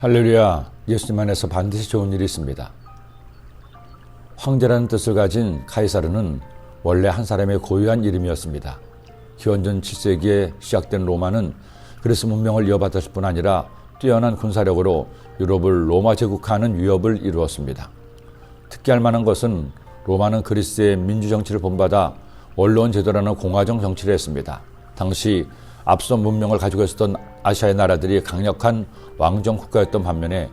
할렐루야, 예수님 안에서 반드시 좋은 일이 있습니다. 황제라는 뜻을 가진 카이사르는 원래 한 사람의 고유한 이름이었습니다. 기원전 7세기에 시작된 로마는 그리스 문명을 이어받았을 뿐 아니라 뛰어난 군사력으로 유럽을 로마 제국화하는 위협을 이루었습니다. 특기할 만한 것은 로마는 그리스의 민주 정치를 본받아 원로원 제도라는 공화정 정치를 했습니다. 당시 앞선 문명을 가지고 있었던 아시아의 나라들이 강력한 왕정 국가였던 반면에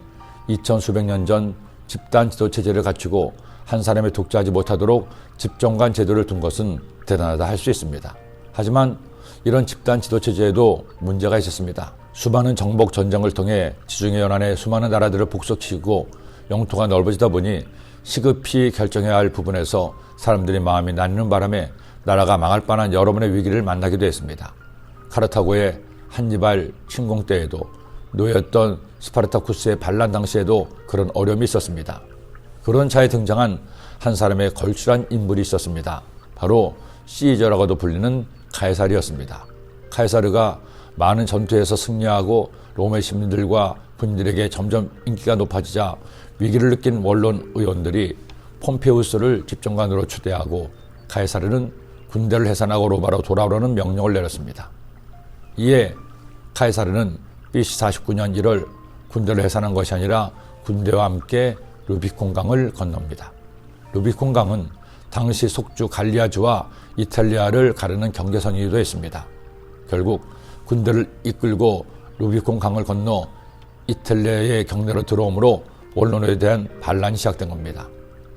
2천 수백 년 전 집단 지도 체제를 갖추고 한 사람이 독자하지 못하도록 집정관 제도를 둔 것은 대단하다 할 수 있습니다. 하지만 이런 집단 지도 체제에도 문제가 있었습니다. 수많은 정복 전쟁을 통해 지중해 연안의 수많은 나라들을 복속시키고 영토가 넓어지다 보니 시급히 결정해야 할 부분에서 사람들이 마음이 나뉘는 바람에 나라가 망할 뻔한 여러 번의 위기를 만나기도 했습니다. 카르타고의 한니발 침공 때에도 노예였던 스파르타쿠스의 반란 당시에도 그런 어려움이 있었습니다. 그런 차에 등장한 한 사람의 걸출한 인물이 있었습니다. 바로 시저라고도 불리는 카에사르였습니다. 카에사르가 많은 전투에서 승리하고 로마 시민들과 군인들에게 점점 인기가 높아지자 위기를 느낀 원론 의원들이 폼페우스를 집정관으로 추대하고 카에사르는 군대를 해산하고 로마로 돌아오라는 명령을 내렸습니다. 이에 카에사르는 BC 49년 1월 군대를 해산한 것이 아니라 군대와 함께 루비콘 강을 건넙니다. 루비콘 강은 당시 속주 갈리아주와 이탈리아를 가르는 경계선이기도 했습니다. 결국 군대를 이끌고 루비콘 강을 건너 이탈리아의 경내로 들어오므로 원론에 대한 반란이 시작된 겁니다.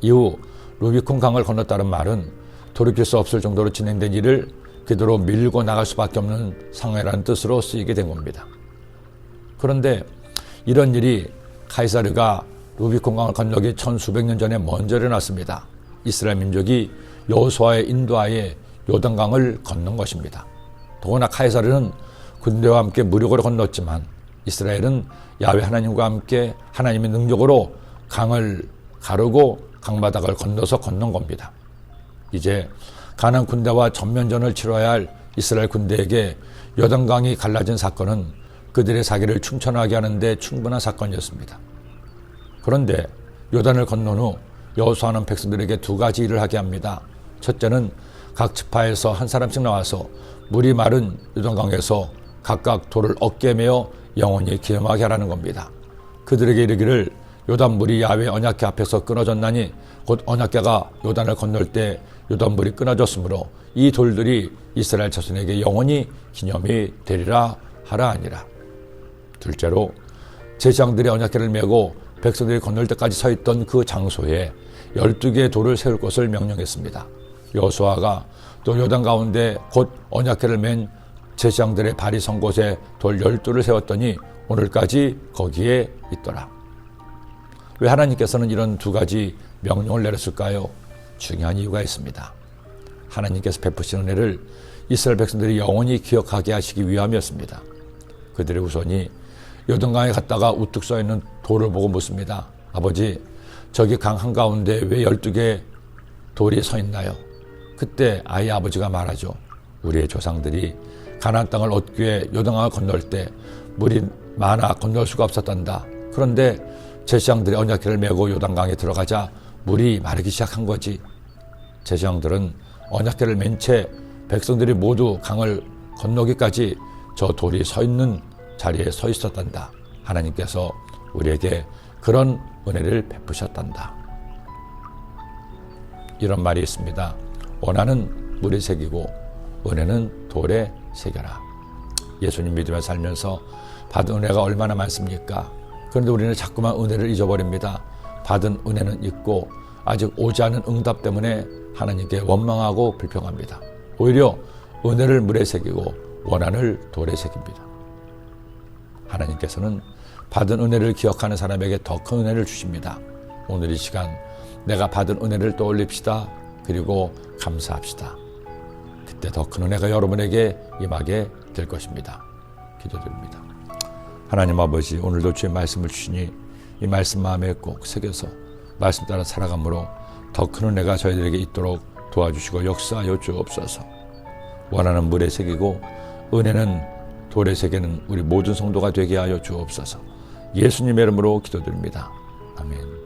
이후 루비콘 강을 건넜다는 말은 돌이킬 수 없을 정도로 진행된 일을 그대로 밀고 나갈 수밖에 없는 상황이라는 뜻으로 쓰이게 된 겁니다. 그런데 이런 일이 카이사르가 루비콘 강을 건너기 천수백 년 전에 먼저 일어났습니다. 이스라엘 민족이 여호수아의 인도하에 요단강을 건넌 것입니다. 더구나 카이사르는 군대와 함께 무력으로 건넜지만 이스라엘은 야외 하나님과 함께 하나님의 능력으로 강을 가르고 강바닥을 건너서 건넌 겁니다. 이제 가난 군대와 전면전을 치러야 할 이스라엘 군대에게 요단강이 갈라진 사건은 그들의 사기를 충천하게 하는데 충분한 사건이었습니다. 그런데 요단을 건넌 후 여호수아는 백성들에게 두 가지 일을 하게 합니다. 첫째는 각 지파에서 한 사람씩 나와서 물이 마른 요단강에서 각각 돌을 어깨에 메어 영원히 기념하게 하라는 겁니다. 그들에게 이르기를 요단 물이 야외 언약궤 앞에서 끊어졌나니 곧 언약궤가 요단을 건널 때 요단 물이 끊어졌으므로 이 돌들이 이스라엘 자손에게 영원히 기념이 되리라 하라 아니라. 둘째로 제장들이 언약궤를 메고 백성들이 건널 때까지 서 있던 그 장소에 12개의 돌을 세울 것을 명령했습니다. 여수아가 또 요단 가운데 곧 언약궤를 맨 제장들의 발이 선 곳에 돌 12돌을 세웠더니 오늘까지 거기에 있더라. 왜 하나님께서는 이런 두 가지 명령을 내렸을까요? 중요한 이유가 있습니다. 하나님께서 베푸신 은혜를 이스라엘 백성들이 영원히 기억하게 하시기 위함이었습니다. 그들의 후손이 요단강에 갔다가 우뚝 서 있는 돌을 보고 묻습니다. 아버지, 저기 강 한가운데 왜 12개 돌이 서 있나요? 그때 아이 아버지가 말하죠. 우리의 조상들이 가나안 땅을 얻기 위해 요단강을 건널 때 물이 많아 건널 수가 없었단다. 그런데 제사장들이 언약궤를 메고 요단강에 들어가자 물이 마르기 시작한 거지. 제사장들은 언약궤를 맨 채 백성들이 모두 강을 건너기까지 저 돌이 서 있는 자리에 서 있었단다. 하나님께서 우리에게 그런 은혜를 베푸셨단다. 이런 말이 있습니다. 원하는 물에 새기고 은혜는 돌에 새겨라. 예수님 믿으며 살면서 받은 은혜가 얼마나 많습니까? 그런데 우리는 자꾸만 은혜를 잊어버립니다. 받은 은혜는 있고 아직 오지 않은 응답 때문에 하나님께 원망하고 불평합니다. 오히려 은혜를 물에 새기고 원한을 돌에 새깁니다. 하나님께서는 받은 은혜를 기억하는 사람에게 더 큰 은혜를 주십니다. 오늘 이 시간 내가 받은 은혜를 떠올립시다. 그리고 감사합시다. 그때 더 큰 은혜가 여러분에게 임하게 될 것입니다. 기도드립니다. 하나님 아버지 오늘도 주의 말씀을 주시니 이 말씀 마음에 꼭 새겨서 말씀 따라 살아감으로 더 큰 은혜가 저희들에게 있도록 도와주시고 역사하여 주옵소서. 원하는 물에 새기고 은혜는 돌에 새기는 우리 모든 성도가 되게 하여 주옵소서. 예수님의 이름으로 기도드립니다. 아멘.